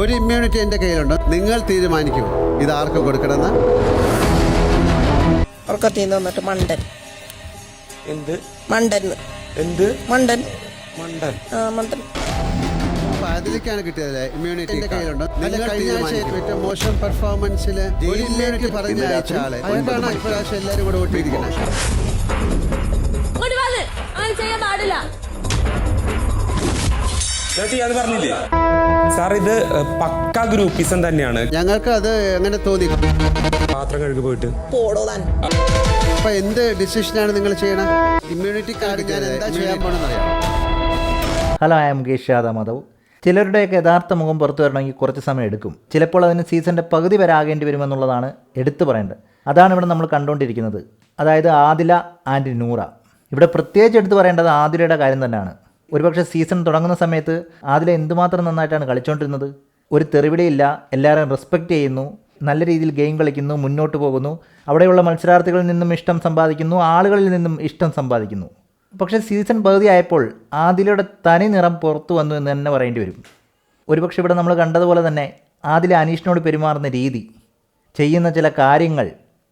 ഒരു ഇമ്മ്യൂണിറ്റി എന്റെ കയ്യിലുണ്ട്. നിങ്ങൾ തീരുമാനിക്കൂ. ഇത് ആർക്ക് കൊടുക്കണമെന്ന്? ഉറക്കത്തിൽ നിന്ന് വന്നിട്ട് മണ്ടൻ. എന്ത്? മണ്ടൻ. എന്ത്? മണ്ടൻ. മണ്ടൻ. ആ മണ്ടൻ. അതിലേക്കാണ് കിട്ടിയത് ഇമ്മ്യൂണിറ്റി കയ്യിലുണ്ട്. നിങ്ങൾ കഴിഞ്ഞ ആഴ്ച ഏറ്റവും മോശം പെർഫോമൻസിൽ ഇമ്മ്യൂണിറ്റി പറഞ്ഞ ആഴ്ച ആളെ. അതുകൊണ്ടാണ് ഇപ്രാവശ്യം എല്ലാവരും കൂടെ ഓട്ടിയിരിക്കുന്നത്. പറഞ്ഞില്ലേ? സാർ ഇത് പക്ക ഗ്രൂപ്പിസം തന്നെയാണ്. ഞങ്ങൾക്ക് അത് എങ്ങനെ തോന്നി? പാത്രം കഴുകി പോയിട്ട്. അപ്പൊ എന്ത് ഡിസിഷനാണ് നിങ്ങൾ ചെയ്യണത് ഇമ്മ്യൂണിറ്റി കാർഡ് ഞാൻ എന്താ ചെയ്യാൻ പോണെന്ന് അറിയാം. Hello I'm Mukesh Yadav. Madhav ചിലരുടെയൊക്കെ യഥാർത്ഥ മുഖം പുറത്തു വരണമെങ്കിൽ കുറച്ച് സമയം എടുക്കും. ചിലപ്പോൾ അതിന് സീസണിന്റെ പകുതി വരെ ആകേണ്ടി വരുമെന്നുള്ളതാണ് എടുത്തു പറയേണ്ടത്. അതാണ് ഇവിടെ നമ്മൾ കണ്ടുകൊണ്ടിരിക്കുന്നത്. അതായത് ആദില ആൻഡ് നൂറ. ഇവിടെ പ്രത്യേകിച്ച് എടുത്തു പറയേണ്ടത് ആദിലയുടെ കാര്യം തന്നെയാണ്. ഒരുപക്ഷെ സീസൺ തുടങ്ങുന്ന സമയത്ത് ആദില എന്തുമാത്രം നന്നായിട്ടാണ് കളിച്ചുകൊണ്ടിരുന്നത് ഒരു തെറിവിടെയില്ല എല്ലാവരും റെസ്പെക്റ്റ് ചെയ്യുന്നു നല്ല രീതിയിൽ ഗെയിം കളിക്കുന്നു മുന്നോട്ട് പോകുന്നു അവിടെയുള്ള മത്സരാർത്ഥികളിൽ നിന്നും ഇഷ്ടം സമ്പാദിക്കുന്നു ആളുകളിൽ നിന്നും ഇഷ്ടം സമ്പാദിക്കുന്നു. പക്ഷേ സീസൺ പകുതി ആയപ്പോൾ ആദിലയുടെ തനി നിറം പുറത്തു വന്നു എന്ന് തന്നെ പറയേണ്ടി വരും. ഒരുപക്ഷെ ഇവിടെ നമ്മൾ കണ്ടതുപോലെ തന്നെ ആദില അനീഷിനോട് പെരുമാറുന്ന രീതി ചെയ്യുന്ന ചില കാര്യങ്ങൾ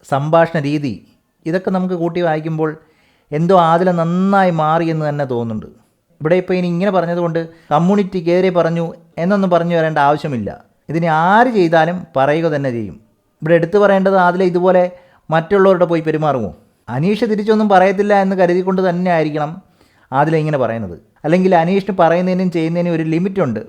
സംഭാഷണ രീതി ഇതൊക്കെ നമുക്ക് കൂട്ടി വായിക്കുമ്പോൾ എന്തോ ആദില നന്നായി മാറി എന്ന് തന്നെ തോന്നുന്നുണ്ട്. ഇവിടെ ഇപ്പോൾ ഇനി ഇങ്ങനെ പറഞ്ഞതുകൊണ്ട് കമ്മ്യൂണിറ്റി കയറി പറഞ്ഞു എന്നൊന്നും പറഞ്ഞു വരേണ്ട ആവശ്യമില്ല. ഇതിനെ ആര് ചെയ്താലും പറയുക തന്നെ ചെയ്യും. ഇവിടെ എടുത്തു പറയേണ്ടത് അതിലെ ഇതുപോലെ മറ്റുള്ളവരുടെ പോയി പെരുമാറുമോ? അനീഷ് തിരിച്ചൊന്നും പറയത്തില്ല എന്ന് കരുതിക്കൊണ്ട് തന്നെ ആയിരിക്കണം ആദില ഇങ്ങനെ പറയുന്നത്. അല്ലെങ്കിൽ അനീഷിന് പറയുന്നതിനും ചെയ്യുന്നതിനും ഒരു ലിമിറ്റുണ്ട്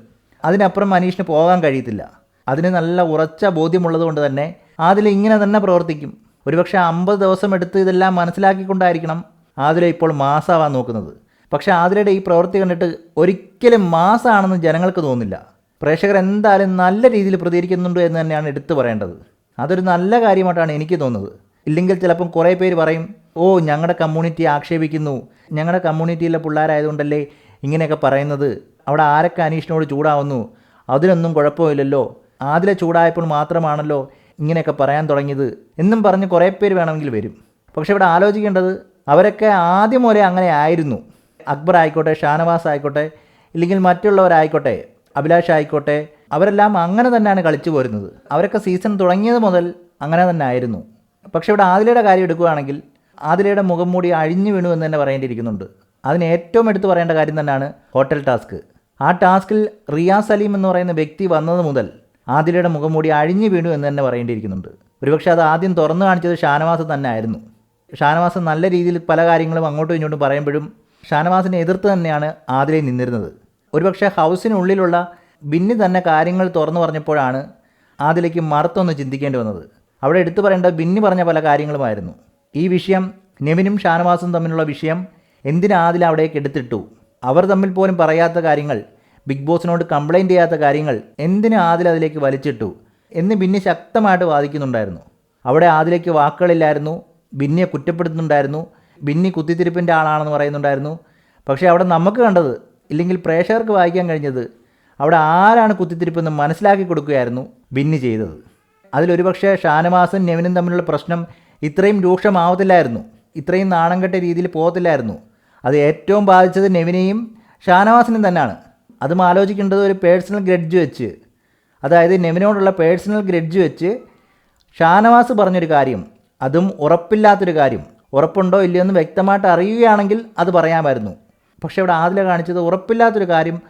അതിനപ്പുറം അനീഷിന് പോകാൻ കഴിയത്തില്ല. അതിന് നല്ല ഉറച്ച ബോധ്യമുള്ളത് കൊണ്ട് തന്നെ ആദില ഇങ്ങനെ തന്നെ പ്രവർത്തിക്കും. ഒരുപക്ഷെ അമ്പത് ദിവസം എടുത്ത് ഇതെല്ലാം മനസ്സിലാക്കിക്കൊണ്ടായിരിക്കണം ആദില ഇപ്പോൾ മാസാവാൻ നോക്കുന്നത്. പക്ഷേ ആതിരയുടെ ഈ പ്രവൃത്തി കണ്ടിട്ട് ഒരിക്കലും മാസമാണെന്ന് ജനങ്ങൾക്ക് തോന്നില്ല. പ്രേക്ഷകർ എന്തായാലും നല്ല രീതിയിൽ പ്രതികരിക്കുന്നുണ്ട് എന്ന് തന്നെയാണ് എടുത്തു പറയേണ്ടത്. അതൊരു നല്ല കാര്യമായിട്ടാണ് എനിക്ക് തോന്നുന്നത്. ഇല്ലെങ്കിൽ ചിലപ്പം കുറേ പേര് പറയും ഓ ഞങ്ങളുടെ കമ്മ്യൂണിറ്റി ആക്ഷേപിക്കുന്നു. ഞങ്ങളുടെ കമ്മ്യൂണിറ്റിയിലെ പിള്ളേരായതുകൊണ്ടല്ലേ ഇങ്ങനെയൊക്കെ പറയുന്നത്. അവിടെ ആരൊക്കെ അനീഷിനോട് ചൂടാവുന്നു? അതിനൊന്നും കുഴപ്പമില്ലല്ലോ. ആതിലെ ചൂടായപ്പോൾ മാത്രമാണല്ലോ ഇങ്ങനെയൊക്കെ പറയാൻ തുടങ്ങിയത് എന്നും പറഞ്ഞ് കുറേ പേര് വേണമെങ്കിൽ വരും. പക്ഷേ ഇവിടെ ആലോചിക്കേണ്ടത് അവരൊക്കെ ആദ്യം മുതലേ അങ്ങനെ ആയിരുന്നു. അക്ബർ ആയിക്കോട്ടെ ഷാനവാസ് ആയിക്കോട്ടെ ഇല്ലെങ്കിൽ മറ്റുള്ളവരായിക്കോട്ടെ അഭിലാഷ് ആയിക്കോട്ടെ അവരെല്ലാം അങ്ങനെ തന്നെയാണ് കളിച്ചു പോരുന്നത്. അവരൊക്കെ സീസൺ തുടങ്ങിയത് മുതൽ അങ്ങനെ തന്നെ ആയിരുന്നു. പക്ഷേ ഇവിടെ ആദിലയുടെ കാര്യം എടുക്കുകയാണെങ്കിൽ ആദിലയുടെ മുഖം മൂടി അഴിഞ്ഞു വീണു എന്ന് തന്നെ പറയേണ്ടിയിരിക്കുന്നുണ്ട്. അതിന് ഏറ്റവും എടുത്തു പറയേണ്ട കാര്യം തന്നെയാണ് ഹോട്ടൽ ടാസ്ക്. ആ ടാസ്കിൽ റിയാസ് സലീം എന്ന് പറയുന്ന വ്യക്തി വന്നത് മുതൽ ആദിലയുടെ മുഖം മൂടി അഴിഞ്ഞു വീണു എന്ന് തന്നെ പറയേണ്ടിയിരിക്കുന്നുണ്ട്. ഒരുപക്ഷെ അത് ആദ്യം തുറന്നു കാണിച്ചത് ഷാനവാസ് തന്നെ ആയിരുന്നു. ഷാനവാസ് നല്ല രീതിയിൽ പല കാര്യങ്ങളും അങ്ങോട്ടും ഇങ്ങോട്ടും പറയുമ്പോഴും ഷാനവാസിനെ എതിർത്ത് തന്നെയാണ് ആദിലെ നിന്നിരുന്നത്. ഒരുപക്ഷെ ഹൗസിനുള്ളിലുള്ള ബിന്നി തന്നെ കാര്യങ്ങൾ തുറന്നു പറഞ്ഞപ്പോഴാണ് ആദിലേക്ക് മറുത്തൊന്ന് ചിന്തിക്കേണ്ടി വന്നത്. അവിടെ എടുത്തു പറയേണ്ട ബിന്നി പറഞ്ഞ പല കാര്യങ്ങളുമായിരുന്നു. ഈ വിഷയം നെവിനും ഷാനവാസും തമ്മിലുള്ള വിഷയം എന്തിനാ ആദില അവിടേക്ക് എടുത്തിട്ടു? അവർ തമ്മിൽ പോലും പറയാത്ത കാര്യങ്ങൾ ബിഗ് ബോസിനോട് കംപ്ലൈന്റ് ചെയ്യാത്ത കാര്യങ്ങൾ എന്തിന് ആദിൽ അതിലേക്ക് വലിച്ചിട്ടു എന്ന് ബിന്നി ശക്തമായിട്ട് വാദിക്കുന്നുണ്ടായിരുന്നു. അവിടെ ആദിലേക്ക് വാക്കുകളില്ലായിരുന്നു ബിന്നിയെ കുറ്റപ്പെടുത്തുന്നുണ്ടായിരുന്നു ബിന്നി കുത്തിത്തിരിപ്പിന്റെ ആളാണെന്ന് പറയുന്നുണ്ടായിരുന്നു. പക്ഷേ അവിടെ നമുക്ക് കണ്ടത് ഇല്ലെങ്കിൽ പ്രേക്ഷകർക്ക് വായിക്കാൻ കഴിഞ്ഞത് അവിടെ ആരാണ് കുത്തിത്തിരിപ്പെന്ന് മനസ്സിലാക്കി കൊടുക്കുകയായിരുന്നു ബിന്നി ചെയ്തത്. അതിലൊരു പക്ഷേ ഷാനവാസും നെവിനും തമ്മിലുള്ള പ്രശ്നം ഇത്രയും രൂക്ഷമാവത്തില്ലായിരുന്നു. ഇത്രയും നാണം കെട്ട രീതിയിൽ പോകത്തില്ലായിരുന്നു. അത് ഏറ്റവും ബാധിച്ചത് നെവിനെയും ഷാനവാസിനും തന്നെയാണ്. അതും ആലോചിക്കേണ്ടത് ഒരു പേഴ്സണൽ ഗ്രഡ്ജ് വെച്ച്. അതായത് നെവിനോടുള്ള പേഴ്സണൽ ഗ്രഡ്ജ് വെച്ച് ഷാനവാസ് പറഞ്ഞൊരു കാര്യം അതും ഉറപ്പില്ലാത്തൊരു കാര്യം. ഉറപ്പുണ്ടോ ഇല്ലയോ എന്ന് വ്യക്തമായിട്ട് അറിയുകയാണെങ്കിൽ അത് പറയാമായിരുന്നു. പക്ഷേ ഇവിടെ ആദില കാണിച്ചത് ഉറപ്പില്ലാത്തൊരു കാര്യം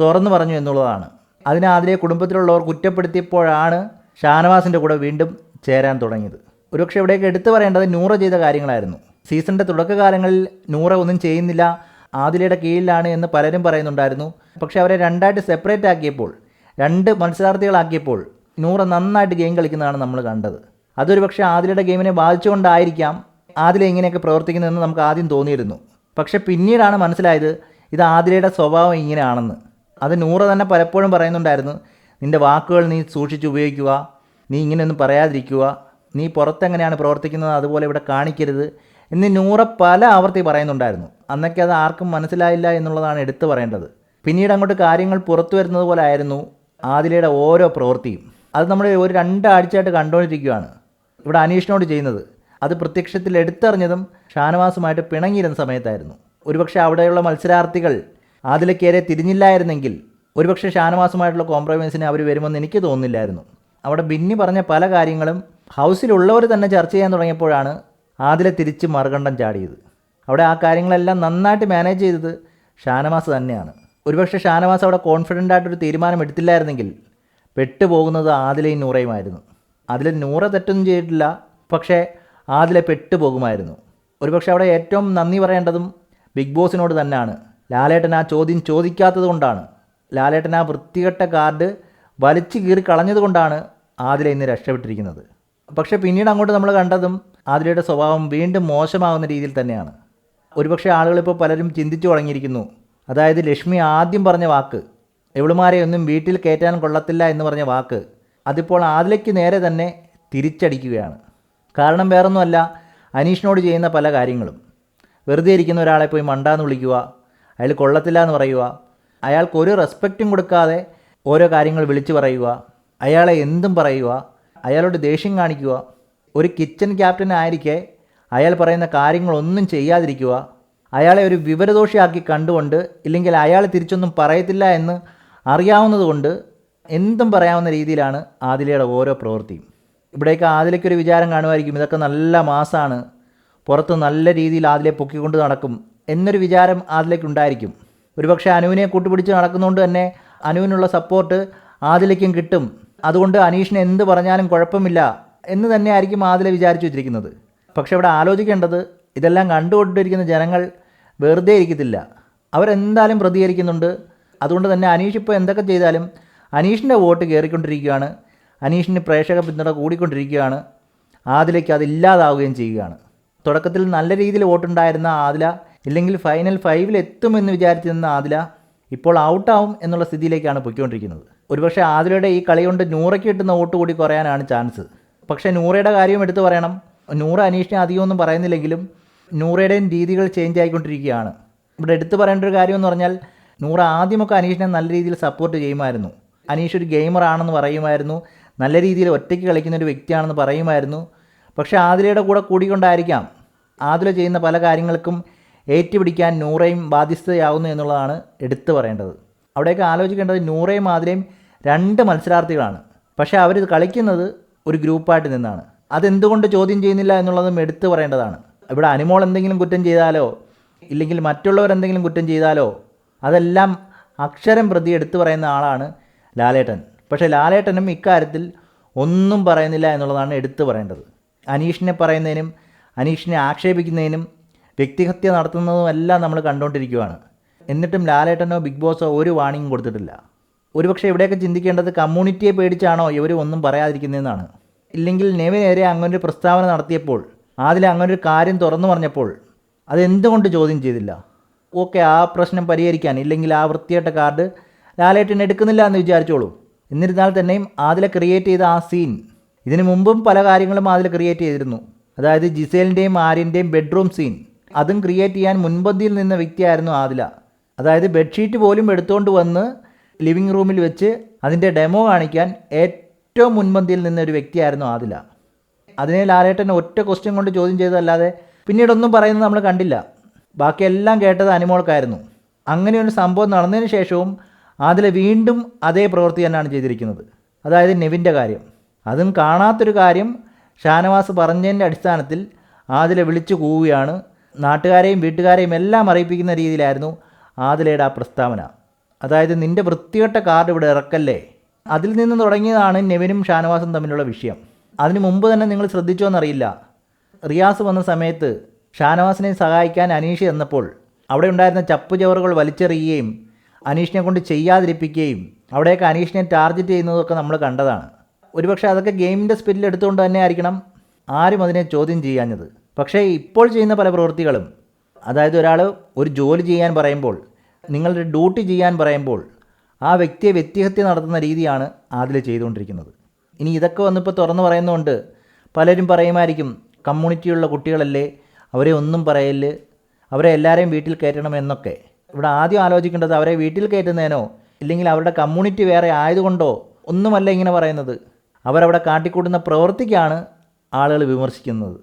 തുറന്നു പറഞ്ഞു എന്നുള്ളതാണ്. അതിനെ ആദിലെ കുടുംബത്തിലുള്ളവർ കുറ്റപ്പെടുത്തിയപ്പോഴാണ് ഷാനവാസിന്റെ കൂടെ വീണ്ടും ചേരാൻ തുടങ്ങിയത്. ഒരുപക്ഷെ ഇവിടേക്ക് എടുത്തു പറയേണ്ടത് നൂറ ചെയ്ത കാര്യങ്ങളായിരുന്നു. സീസണിന്റെ തുടക്കകാലങ്ങളിൽ നൂറ ഒന്നും ചെയ്യുന്നില്ല ആദിലയുടെ കീഴിലാണ് എന്ന് പലരും പറയുന്നുണ്ടായിരുന്നു. പക്ഷേ അവരെ രണ്ടായിട്ട് സെപ്പറേറ്റ് ആക്കിയപ്പോൾ രണ്ട് മത്സരാർത്ഥികളാക്കിയപ്പോൾ നൂറ നന്നായിട്ട് ഗെയിം കളിക്കുന്നതാണ് നമ്മൾ കണ്ടത്. അതൊരു പക്ഷേ ആദിലയുടെ ഗെയിമിനെ ബാധിച്ചുകൊണ്ടായിരിക്കാം ആദില ഇങ്ങനെയൊക്കെ പ്രവർത്തിക്കുന്നതെന്ന് നമുക്ക് ആദ്യം തോന്നിയിരുന്നു. പക്ഷേ പിന്നീടാണ് മനസ്സിലായത് ഇത് ആദിലയുടെ സ്വഭാവം ഇങ്ങനെയാണെന്ന്. അത് നൂറ തന്നെ പലപ്പോഴും പറയുന്നുണ്ടായിരുന്നു. നിന്റെ വാക്കുകൾ നീ സൂക്ഷിച്ച് ഉപയോഗിക്കുക. നീ ഇങ്ങനെയൊന്നും പറയാതിരിക്കുക. നീ പുറത്തെങ്ങനെയാണ് പ്രവർത്തിക്കുന്നത് അതുപോലെ ഇവിടെ കാണിക്കരുത് എന്ന് നൂറ പല ആവർത്തി പറയുന്നുണ്ടായിരുന്നു. അന്നൊക്കെ അത് ആർക്കും മനസ്സിലായില്ല എന്നുള്ളതാണ് എടുത്തു പറയേണ്ടത്. പിന്നീട് അങ്ങോട്ട് കാര്യങ്ങൾ പുറത്തു വരുന്നത് പോലെ ആയിരുന്നു ആദിലയുടെ ഓരോ പ്രവൃത്തിയും. അത് നമ്മൾ ഒരു രണ്ടാഴ്ചയായിട്ട് കണ്ടുകൊണ്ടിരിക്കുകയാണ്. ഇവിടെ അനീഷിനോട് ചെയ്യുന്നത്. അത് പ്രത്യക്ഷത്തിൽ എടുത്തറിഞ്ഞതും ഷാനവാസുമായിട്ട് പിണങ്ങിയിരുന്ന സമയത്തായിരുന്നു. ഒരുപക്ഷെ അവിടെയുള്ള മത്സരാർത്ഥികൾ ആദിലക്കേരെ തിരിഞ്ഞില്ലായിരുന്നെങ്കിൽ ഒരുപക്ഷെ ഷാനവാസുമായിട്ടുള്ള കോംപ്രമൈസിന് അവർ വരുമെന്ന് എനിക്ക് തോന്നുന്നില്ലായിരുന്നു. അവിടെ ബിന്നി പറഞ്ഞ പല കാര്യങ്ങളും ഹൗസിലുള്ളവർ തന്നെ ചർച്ച ചെയ്യാൻ തുടങ്ങിയപ്പോഴാണ് ആദിലെ തിരിച്ച് മറുകണ്ഠം ചാടിയത്. അവിടെ ആ കാര്യങ്ങളെല്ലാം നന്നായിട്ട് മാനേജ് ചെയ്തത് ഷാനവാസ് തന്നെയാണ്. ഒരുപക്ഷെ ഷാനവാസ് അവിടെ കോൺഫിഡന്റ് ആയിട്ടൊരു തീരുമാനം എടുത്തില്ലായിരുന്നെങ്കിൽ പെട്ടുപോകുന്നത് ആദിലയും നൂറയുമായിരുന്നു. അതിൽ നൂറ തെറ്റൊന്നും ചെയ്തിട്ടില്ല. പക്ഷേ ആദിലെ പെട്ടുപോകുമായിരുന്നു. ഒരുപക്ഷെ അവിടെ ഏറ്റവും നന്ദി പറയേണ്ടതും ബിഗ് ബോസിനോട് തന്നെയാണ്. ലാലേട്ടൻ ആ ചോദ്യം ചോദിക്കാത്തത് കൊണ്ടാണ്. ലാലേട്ടൻ ആ വൃത്തികെട്ട കാർഡ് വലിച്ചു കീറി കളഞ്ഞത് കൊണ്ടാണ് ആദില ഇന്ന് രക്ഷപ്പെട്ടിരിക്കുന്നത്. പക്ഷേ പിന്നീട് അങ്ങോട്ട് നമ്മൾ കണ്ടതും ആദിലയുടെ സ്വഭാവം വീണ്ടും മോശമാകുന്ന രീതിയിൽ തന്നെയാണ്. ഒരുപക്ഷെ ആളുകളിപ്പോൾ പലരും ചിന്തിച്ചു തുടങ്ങിയിരിക്കുന്നു. അതായത് ലക്ഷ്മി ആദ്യം പറഞ്ഞ വാക്ക് എവിളുമാരെ ഒന്നും വീട്ടിൽ കയറ്റാൻ കൊള്ളത്തില്ല എന്ന് പറഞ്ഞ വാക്ക് അതിപ്പോൾ ആദിലയ്ക്ക് നേരെ തന്നെ തിരിച്ചടിക്കുകയാണ്. കാരണം വേറൊന്നുമല്ല അനീഷിനോട് ചെയ്യുന്ന പല കാര്യങ്ങളും. വെറുതെ ഇരിക്കുന്ന ഒരാളെ പോയി മണ്ടാന്ന് വിളിക്കുക അയാൾ കൊള്ളത്തില്ല എന്ന് പറയുക അയാൾക്ക് ഒരു റെസ്പെക്റ്റും കൊടുക്കാതെ ഓരോ കാര്യങ്ങൾ വിളിച്ചു പറയുക അയാളെ എന്തും പറയുക അയാളോട് ദേഷ്യം കാണിക്കുക ഒരു കിച്ചൺ ക്യാപ്റ്റൻ ആയിരിക്കെ അയാൾ പറയുന്ന കാര്യങ്ങളൊന്നും ചെയ്യാതിരിക്കുക അയാളെ ഒരു വിവരദോഷിയാക്കി കണ്ടുകൊണ്ട് ഇല്ലെങ്കിൽ അയാൾ തിരിച്ചൊന്നും പറയത്തില്ല എന്ന് അറിയാവുന്നതുകൊണ്ട് എന്തും പറയാവുന്ന രീതിയിലാണ് ആദിലയുടെ ഓരോ പ്രവൃത്തിയും. ഇവിടേക്ക് ഒരു വിചാരം കാണുമായിരിക്കും. ഇതൊക്കെ നല്ല മാസമാണ് പുറത്ത് നല്ല രീതിയിൽ ആദിലെ പൊക്കിക്കൊണ്ട് നടക്കും എന്നൊരു വിചാരം ആദിലേക്കുണ്ടായിരിക്കും ഒരുപക്ഷെ അനുവിനെ കൂട്ടുപിടിച്ച് നടക്കുന്നതുകൊണ്ട് തന്നെ അനുവിനുള്ള സപ്പോർട്ട് ആദിലേക്കും കിട്ടും. അതുകൊണ്ട് അനീഷിനെ എന്ത് പറഞ്ഞാലും കുഴപ്പമില്ല എന്ന് തന്നെ ആയിരിക്കും ആദിലെ വിചാരിച്ചു വെച്ചിരിക്കുന്നത്. പക്ഷെ ഇവിടെ ആലോചിക്കേണ്ടത് ഇതെല്ലാം കണ്ടുകൊണ്ടിരിക്കുന്ന ജനങ്ങൾ വെറുതെ ഇരിക്കത്തില്ല. അവരെന്തായാലും പ്രതികരിക്കുന്നുണ്ട്. അതുകൊണ്ട് തന്നെ അനീഷ് ഇപ്പോൾ എന്തൊക്കെ ചെയ്താലും അനീഷിന്റെ വോട്ട് കയറിക്കൊണ്ടിരിക്കുകയാണ്. അനീഷിന് പ്രേക്ഷക പിന്തുണ കൂടിക്കൊണ്ടിരിക്കുകയാണ്. ആദിലയ്ക്ക് അത് ഇല്ലാതാവുകയും ചെയ്യുകയാണ്. തുടക്കത്തിൽ നല്ല രീതിയിൽ വോട്ടുണ്ടായിരുന്ന ആദില ഇല്ലെങ്കിൽ ഫൈനൽ ഫൈവിൽ എത്തുമെന്ന് വിചാരിച്ചിരുന്ന ആദില ഇപ്പോൾ ഔട്ടാവും എന്നുള്ള സ്ഥിതിയിലേക്കാണ് പൊയ്ക്കൊണ്ടിരിക്കുന്നത്. ഒരുപക്ഷെ ആദിലയുടെ ഈ കളി കൊണ്ട് നൂറയ്ക്ക് കിട്ടുന്ന വോട്ട് കൂടി കുറയാനാണ് ചാൻസ് പക്ഷേ നൂറയുടെ കാര്യം എടുത്തു പറയണം. നൂറ് അനീഷിനെ അധികമൊന്നും പറയുന്നില്ലെങ്കിലും നൂറയുടെയും രീതികൾ ചേഞ്ച് ആയിക്കൊണ്ടിരിക്കുകയാണ്. ഇവിടെ എടുത്തു പറയേണ്ട ഒരു കാര്യം എന്ന് പറഞ്ഞാൽ നൂറ് ആദ്യമൊക്കെ അനീഷിനെ നല്ല രീതിയിൽ സപ്പോർട്ട് ചെയ്യുമായിരുന്നു. അനീഷ് ഒരു ഗെയിമറാണെന്ന് പറയുമായിരുന്നു. നല്ല രീതിയിൽ ഒറ്റയ്ക്ക് കളിക്കുന്ന ഒരു വ്യക്തിയാണെന്ന് പറയുമായിരുന്നു. പക്ഷേ ആതിലയുടെ കൂടെ കൂടിക്കൊണ്ടായിരിക്കാം ആതില ചെയ്യുന്ന പല കാര്യങ്ങൾക്കും ഏറ്റുപിടിക്കാൻ നൂറയും ബാധ്യസ്ഥയാവുന്നു എന്നുള്ളതാണ് എടുത്തു പറയേണ്ടത്. അവിടെയൊക്കെ ആലോചിക്കേണ്ടത് നൂറയും ആതിലയും രണ്ട് മത്സരാർത്ഥികളാണ്. പക്ഷേ അവർ കളിക്കുന്നത് ഒരു ഗ്രൂപ്പായിട്ട് നിന്നാണ്. അതെന്തുകൊണ്ട് ചോദ്യം ചെയ്യുന്നില്ല എന്നുള്ളതും എടുത്തു പറയേണ്ടതാണ്. ഇവിടെ അനുമോൾ എന്തെങ്കിലും കുറ്റം ചെയ്താലോ? ഇല്ലെങ്കിൽ മറ്റുള്ളവർ എന്തെങ്കിലും കുറ്റം ചെയ്താലോ? അതെല്ലാം അക്ഷരം പ്രതി എടുത്തു പറയുന്ന ആളാണ് ലാലേട്ടൻ. പക്ഷേ ലാലേട്ടനും ഇക്കാര്യത്തിൽ ഒന്നും പറയുന്നില്ല എന്നുള്ളതാണ് എടുത്തു പറയേണ്ടത്. അനീഷിനെ പറയുന്നതിനും അനീഷിനെ ആക്ഷേപിക്കുന്നതിനും വ്യക്തിഹത്യ നടത്തുന്നതുമെല്ലാം നമ്മൾ കണ്ടുകൊണ്ടിരിക്കുകയാണ്. എന്നിട്ടും ലാലേട്ടനോ ബിഗ് ബോസോ ഒരു വാണിംഗ് കൊടുത്തിട്ടില്ല. ഒരുപക്ഷെ ഇവിടെയൊക്കെ ചിന്തിക്കേണ്ടത് കമ്മ്യൂണിറ്റിയെ പേടിച്ചാണോ ഇവർ ഒന്നും പറയാതിരിക്കുന്നതെന്നാണ്. ഇല്ലെങ്കിൽ നെവിനെതിരെ അങ്ങനൊരു പ്രസ്താവന നടത്തിയപ്പോൾ അതിൽ അങ്ങനൊരു കാര്യം തുറന്നു പറഞ്ഞപ്പോൾ അതെന്തുകൊണ്ട് ചോദ്യം ചെയ്തില്ല? ഓക്കെ ആ പ്രശ്നം പരിഹരിക്കാൻ ഇല്ലെങ്കിൽ ആ വൃത്തിയായിട്ട കാർഡ് ലാലേട്ടൻ എടുക്കുന്നില്ല എന്ന് വിചാരിച്ചോളൂ. എന്നിരുന്നാൽ തന്നെയും ആദില ക്രിയേറ്റ് ചെയ്ത ആ സീൻ ഇതിനു മുമ്പും പല കാര്യങ്ങളും ആദില ക്രിയേറ്റ് ചെയ്തിരുന്നു. അതായത് ജിസേലിന്റെയും ആര്യന്റെയും ബെഡ്റൂം സീൻ അതും ക്രിയേറ്റ് ചെയ്യാൻ മുൻപന്തിയിൽ നിന്ന വ്യക്തിയായിരുന്നു ആദില. അതായത് ബെഡ്ഷീറ്റ് പോലും എടുത്തുകൊണ്ട് വന്ന് ലിവിങ് റൂമിൽ വെച്ച് അതിന്റെ ഡെമോ കാണിക്കാൻ ഏറ്റവും മുൻപന്തിയിൽ നിന്ന ഒരു വ്യക്തിയായിരുന്നു ആദില. അതിനെ ലാലേട്ടൻ ഒറ്റ ക്വസ്റ്റ്യൻ കൊണ്ട് ചോദ്യം ചെയ്തതല്ലാതെ പിന്നീടൊന്നും പറയുന്നത് നമ്മൾ കണ്ടില്ല. ബാക്കിയെല്ലാം കേട്ടത് അനിമോൾക്കായിരുന്നു. ഒരു സംഭവം നടന്നതിന് ശേഷവും അതിൽ വീണ്ടും അതേ പ്രവൃത്തി തന്നെയാണ് ചെയ്തിരിക്കുന്നത്. അതായത് നെവിന്റെ കാര്യം. അതും കാണാത്തൊരു കാര്യം ഷാനവാസ് പറഞ്ഞതിന്റെ അടിസ്ഥാനത്തിൽ ആദിലെ വിളിച്ചു കൂവുകയാണ്. നാട്ടുകാരെയും വീട്ടുകാരെയും എല്ലാം അറിയിപ്പിക്കുന്ന രീതിയിലായിരുന്നു ആദിലയുടെ ആ പ്രസ്താവന. അതായത് നിന്റെ വൃത്തികെട്ട കാർഡ് ഇവിടെ ഇറക്കല്ലേ? അതിൽ നിന്ന് തുടങ്ങിയതാണ് നെവിനും ഷാനവാസും തമ്മിലുള്ള വിഷയം. അതിനു മുമ്പ് തന്നെ നിങ്ങൾ ശ്രദ്ധിച്ചോ എന്നറിയില്ല. റിയാസ് വന്ന സമയത്ത് ഷാനവാസിനെ സഹായിക്കാൻ അനീഷ് എന്നപ്പോൾ അവിടെ ഉണ്ടായിരുന്ന ചപ്പുചവറുകൾ വലിച്ചെറിയുകയും അനീഷിനെ കൊണ്ട് ചെയ്യാതിരിപ്പിക്കുകയും അവിടെയൊക്കെ അനീഷിനെ ടാർഗറ്റ് ചെയ്യുന്നതൊക്കെ നമ്മൾ കണ്ടതാണ്. ഒരുപക്ഷെ അതൊക്കെ ഗെയിമിന്റെ സ്പിരിൽ എടുത്തുകൊണ്ട് തന്നെ ആയിരിക്കണം ആരും അതിനെ ചോദ്യം ചെയ്യാഞ്ഞത്. പക്ഷേ ഇപ്പോൾ ചെയ്യുന്ന പല പ്രവൃത്തികളും അതായത് ഒരാൾ ഒരു ജോലി ചെയ്യാൻ പറയുമ്പോൾ നിങ്ങളുടെ ഡ്യൂട്ടി ചെയ്യാൻ പറയുമ്പോൾ ആ വ്യക്തിയെ വ്യക്തിഹത്യ നടത്തുന്ന രീതിയാണ് അതിൽ ചെയ്തുകൊണ്ടിരിക്കുന്നത്. ഇനി ഇതൊക്കെ വന്നിപ്പോൾ തുറന്നു പറയുന്നതുകൊണ്ട് പലരും പറയുമായിരിക്കും കമ്മ്യൂണിറ്റിയുള്ള കുട്ടികളല്ലേ അവരെ ഒന്നും പറയൽ അവരെ എല്ലാവരെയും വീട്ടിൽ കയറ്റണം എന്നൊക്കെ. ഇവിടെ ആദ്യം ആലോചിക്കേണ്ടത് അവരെ വീട്ടിൽ കയറ്റുന്നതിനോ ഇല്ലെങ്കിൽ അവരുടെ കമ്മ്യൂണിറ്റി വേറെ ആയതുകൊണ്ടോ ഒന്നുമല്ല ഇങ്ങനെ പറയുന്നത്. അവരവിടെ കാട്ടിക്കൂട്ടുന്ന പ്രവൃത്തിക്കാണ് ആളുകൾ വിമർശിക്കുന്നത്.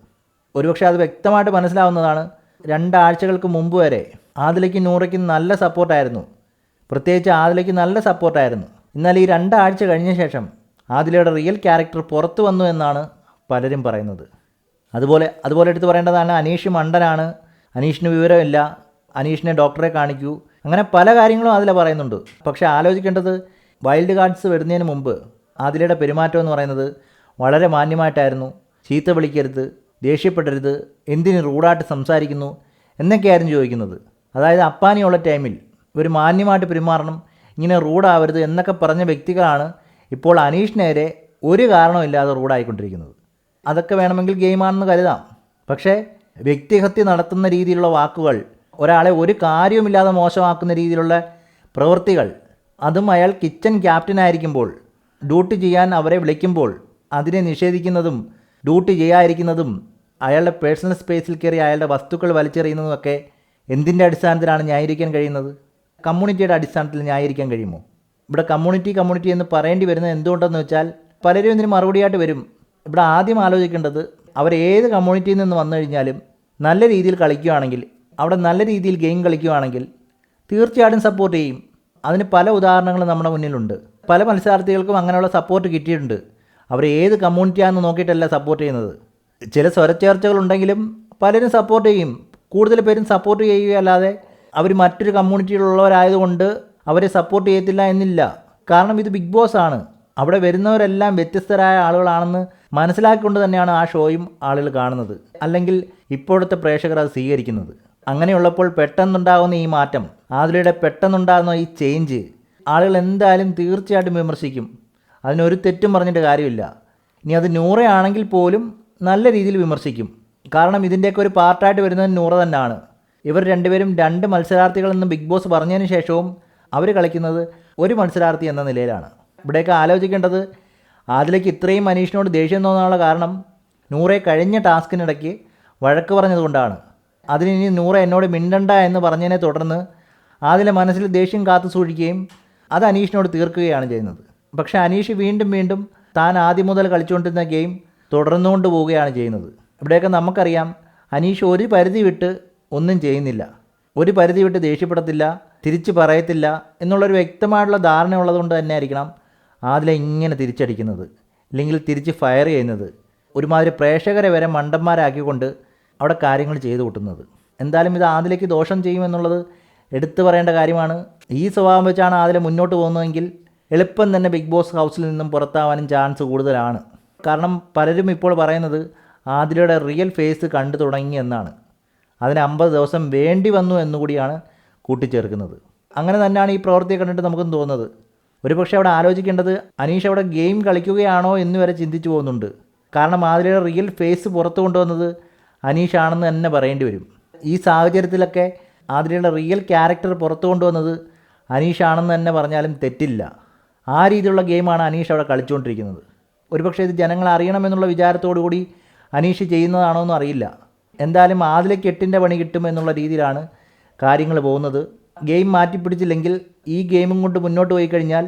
ഒരുപക്ഷെ അത് വ്യക്തമായിട്ട് മനസ്സിലാവുന്നതാണ്. രണ്ടാഴ്ചകൾക്ക് മുമ്പ് വരെ ആദിലേക്ക് നൂറയ്ക്കും നല്ല സപ്പോർട്ടായിരുന്നു പ്രത്യേകിച്ച് ആദിലയ്ക്ക് നല്ല സപ്പോർട്ടായിരുന്നു എന്നാൽ ഈ രണ്ടാഴ്ച കഴിഞ്ഞ ശേഷം ആദിലയുടെ റിയൽ ക്യാരക്ടർ പുറത്തു വന്നു എന്നാണ് പലരും പറയുന്നത്. അതുപോലെ അതുപോലെ എടുത്തു പറയേണ്ടതാണ് അനീഷ് മണ്ടനാണ്. അനീഷിന് വിവരമില്ല. അനീഷിനെ ഡോക്ടറെ കാണിക്കൂ. അങ്ങനെ പല കാര്യങ്ങളും അതിൽ പറയുന്നുണ്ട്. പക്ഷേ ആലോചിക്കേണ്ടത് വൈൽഡ് കാർഡ്സ് വരുന്നതിന് മുമ്പ് ആദിലയുടെ പെരുമാറ്റം എന്ന് പറയുന്നത് വളരെ മാന്യമായിട്ടായിരുന്നു. ചീത്ത വിളിക്കരുത് ദേഷ്യപ്പെടരുത് എന്തിന് റൂഡായിട്ട് സംസാരിക്കുന്നു എന്നൊക്കെയായിരുന്നു ചോദിക്കുന്നത്. അതായത് അപ്പാനിയുള്ള ടൈമിൽ ഒരു മാന്യമായിട്ട് പെരുമാറണം ഇങ്ങനെ റൂഡാവരുത് എന്നൊക്കെ പറഞ്ഞ വ്യക്തികളാണ് ഇപ്പോൾ അനീഷിനെതിരെ ഒരു കാരണമില്ലാതെ റൂഡായിക്കൊണ്ടിരിക്കുന്നത്. അതൊക്കെ വേണമെങ്കിൽ ഗെയിമാണെന്ന് കരുതാം. പക്ഷേ വ്യക്തിഹത്യ നടത്തുന്ന രീതിയിലുള്ള വാക്കുകൾ ഒരാളെ ഒരു കാര്യവുമില്ലാതെ മോശമാക്കുന്ന രീതിയിലുള്ള പ്രവൃത്തികൾ അതും അയാൾ കിച്ചൺ ക്യാപ്റ്റൻ ആയിരിക്കുമ്പോൾ ഡ്യൂട്ടി ചെയ്യാൻ അവരെ വിളിക്കുമ്പോൾ അതിനെ നിഷേധിക്കുന്നതും ഡ്യൂട്ടി ചെയ്യാതിരിക്കുന്നതും അയാളുടെ പേഴ്സണൽ സ്പേസിൽ കയറി അയാളുടെ വസ്തുക്കൾ വലിച്ചെറിയുന്നതുമൊക്കെ എന്തിന്റെ അടിസ്ഥാനത്തിലാണ് ന്യായീകരിക്കാൻ കഴിയുന്നത്? കമ്മ്യൂണിറ്റിയുടെ അടിസ്ഥാനത്തിൽ ന്യായീകരിക്കാൻ കഴിയുമോ? ഇവിടെ കമ്മ്യൂണിറ്റി കമ്മ്യൂണിറ്റി എന്ന് പറയേണ്ടി വരുന്നത് എന്തുകൊണ്ടെന്ന് വെച്ചാൽ പലരും ഇതിന് മറുപടിയായിട്ട് വരും. ഇവിടെ ആദ്യം ആലോചിക്കേണ്ടത് അവർ ഏത് കമ്മ്യൂണിറ്റിയിൽ നിന്ന് വന്നു കഴിഞ്ഞാലും നല്ല രീതിയിൽ കളിക്കുകയാണെങ്കിൽ അവിടെ നല്ല രീതിയിൽ ഗെയിം കളിക്കുകയാണെങ്കിൽ തീർച്ചയായിട്ടും സപ്പോർട്ട് ചെയ്യും. അതിന് പല ഉദാഹരണങ്ങളും നമ്മുടെ മുന്നിലുണ്ട്. പല മത്സരാർത്ഥികൾക്കും അങ്ങനെയുള്ള സപ്പോർട്ട് കിട്ടിയിട്ടുണ്ട്. അവർ ഏത് കമ്മ്യൂണിറ്റിയാണെന്ന് നോക്കിയിട്ടല്ല സപ്പോർട്ട് ചെയ്യുന്നത്. ചില സ്വരച്ചേർച്ചകളുണ്ടെങ്കിലും പലരും സപ്പോർട്ട് ചെയ്യും. കൂടുതൽ പേരും സപ്പോർട്ട് ചെയ്യുകയല്ലാതെ അവർ മറ്റൊരു കമ്മ്യൂണിറ്റിയിലുള്ളവരായതുകൊണ്ട് അവരെ സപ്പോർട്ട് ചെയ്യത്തില്ല എന്നില്ല. കാരണം ഇത് ബിഗ് ബോസ് ആണ്. അവിടെ വരുന്നവരെല്ലാം വ്യത്യസ്തരായ ആളുകളാണെന്ന് മനസ്സിലാക്കിക്കൊണ്ട് തന്നെയാണ് ആ ഷോയും ആളുകൾ കാണുന്നത്. അല്ലെങ്കിൽ ഇപ്പോഴത്തെ പ്രേക്ഷകർ അത് സ്വീകരിക്കുന്നത്. അങ്ങനെയുള്ളപ്പോൾ പെട്ടെന്നുണ്ടാകുന്ന ഈ മാറ്റം ആതിലയുടെ പെട്ടെന്നുണ്ടാകുന്ന ഈ ചേഞ്ച് ആളുകൾ എന്തായാലും തീർച്ചയായിട്ടും വിമർശിക്കും. അതിനൊരു തെറ്റും പറഞ്ഞിട്ട് കാര്യമില്ല. ഇനി അത് നൂറയാണെങ്കിൽ പോലും നല്ല രീതിയിൽ വിമർശിക്കും. കാരണം ഇതിന്റെയൊക്കെ ഒരു പാർട്ടായിട്ട് വരുന്നത് നൂറ തന്നെയാണ്. ഇവർ രണ്ടുപേരും രണ്ട് മത്സരാർത്ഥികളെന്ന് ബിഗ് ബോസ് പറഞ്ഞതിന് ശേഷവും അവർ കളിക്കുന്നത് ഒരു മത്സരാർത്ഥി എന്ന നിലയിലാണ്. ഇവിടെയൊക്കെ ആലോചിക്കേണ്ടത് അതിലേക്ക് ഇത്രയും അനീഷിനോട് ദേഷ്യം തോന്നാനുള്ള കാരണം നൂറെ കഴിഞ്ഞ ടാസ്കിനിടയ്ക്ക് വഴക്ക് പറഞ്ഞതുകൊണ്ടാണ്. അതിന് ഇനി നൂറ എന്നോട് മിണ്ടണ്ട എന്ന് പറഞ്ഞതിനെ തുടർന്ന് ആദിലെ മനസ്സിൽ ദേഷ്യം കാത്തു സൂക്ഷിക്കുകയും അത് അനീഷിനോട് തീർക്കുകയാണ് ചെയ്യുന്നത്. പക്ഷേ അനീഷ് വീണ്ടും വീണ്ടും താൻ ആദ്യം മുതൽ കളിച്ചുകൊണ്ടിരുന്ന ഗെയിം തുടർന്നുകൊണ്ട് പോവുകയാണ് ചെയ്യുന്നത്. ഇവിടെയൊക്കെ നമുക്കറിയാം അനീഷ് ഒരു പരിധി വിട്ട് ഒന്നും ചെയ്യുന്നില്ല. ഒരു പരിധി വിട്ട് ദേഷ്യപ്പെടത്തില്ല തിരിച്ച് പറയത്തില്ല എന്നുള്ളൊരു വ്യക്തമായിട്ടുള്ള ധാരണ ഉള്ളതുകൊണ്ട് തന്നെ ആയിരിക്കണം ആദിലെ ഇങ്ങനെ തിരിച്ചടിക്കുന്നത്. അല്ലെങ്കിൽ തിരിച്ച് ഫയർ ചെയ്യുന്നത്. ഒരുമാതിരി പ്രേക്ഷകരെ വരെ മണ്ടന്മാരാക്കിക്കൊണ്ട് അവിടെ കാര്യങ്ങൾ ചെയ്തു കൂട്ടുന്നത്. എന്തായാലും ഇത് ആദിലേക്ക് ദോഷം ചെയ്യുമെന്നുള്ളത് എടുത്തു പറയേണ്ട കാര്യമാണ്. ഈ സ്വഭാവം വെച്ചാണ് ആദിലെ മുന്നോട്ട് പോകുന്നതെങ്കിൽ എളുപ്പം തന്നെ ബിഗ് ബോസ് ഹൗസിൽ നിന്നും പുറത്താവാനും ചാൻസ് കൂടുതലാണ്. കാരണം പലരും ഇപ്പോൾ പറയുന്നത് ആദിലയുടെ റിയൽ ഫേസ് കണ്ടു തുടങ്ങി എന്നാണ്. അതിന് അമ്പത് ദിവസം വേണ്ടി വന്നു എന്നുകൂടിയാണ് കൂട്ടിച്ചേർക്കുന്നത്. അങ്ങനെ തന്നെയാണ് ഈ പ്രവൃത്തിയെ കണ്ടിട്ട് നമുക്കും തോന്നുന്നത്. ഒരുപക്ഷെ അവിടെ ആലോചിക്കേണ്ടത് അനീഷ് അവിടെ ഗെയിം കളിക്കുകയാണോ എന്ന് വരെ ചിന്തിച്ചു പോകുന്നുണ്ട്. കാരണം ആതിലയുടെ റിയൽ ഫേസ് പുറത്തു കൊണ്ടുവന്നത് അനീഷ് ആണെന്ന് തന്നെ പറയേണ്ടി വരും. ഈ സാഹചര്യത്തിലൊക്കെ ആതിരയുടെ റിയൽ ക്യാരക്ടർ പുറത്തു കൊണ്ടുവന്നത് അനീഷാണെന്ന് തന്നെ പറഞ്ഞാലും തെറ്റില്ല. ആ രീതിയിലുള്ള ഗെയിമാണ് അനീഷ് അവിടെ കളിച്ചുകൊണ്ടിരിക്കുന്നത്. ഒരുപക്ഷെ ഇത് ജനങ്ങൾ അറിയണമെന്നുള്ള വിചാരത്തോടു കൂടി അനീഷ് ചെയ്യുന്നതാണോ എന്നും അറിയില്ല. എന്തായാലും ആദിലേക്ക് എട്ടിന്റെ പണി കിട്ടും എന്നുള്ള രീതിയിലാണ് കാര്യങ്ങൾ പോകുന്നത്. ഗെയിം മാറ്റിപ്പിടിച്ചില്ലെങ്കിൽ ഈ ഗെയിമും കൊണ്ട് മുന്നോട്ട് പോയി കഴിഞ്ഞാൽ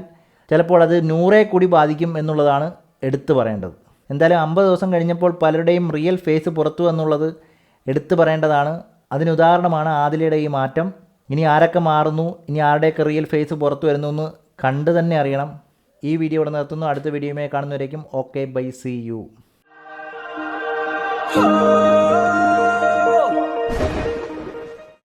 ചിലപ്പോൾ അത് നൂറെ കൂടി ബാധിക്കും എന്നുള്ളതാണ് എടുത്തു പറയേണ്ടത്. എന്തായാലും അമ്പത് ദിവസം കഴിഞ്ഞപ്പോൾ പലരുടെയും റിയൽ ഫേസ് പുറത്തു എന്നുള്ളത് എടുത്തു പറയേണ്ടതാണ്. അതിനുദാഹരണമാണ് ആദിലയുടെ ഈ മാറ്റം. ഇനി ആരൊക്കെ മാറുന്നു? ഇനി ആരുടെയൊക്കെ റിയൽ ഫേസ് പുറത്തു വരുന്നു എന്ന് കണ്ടു തന്നെ അറിയണം. ഈ വീഡിയോ ഇവിടെ നിർത്തുന്നു. അടുത്ത വീഡിയോയുമായി കാണുന്നവരേക്കും ഓക്കെ ബൈ സി യു.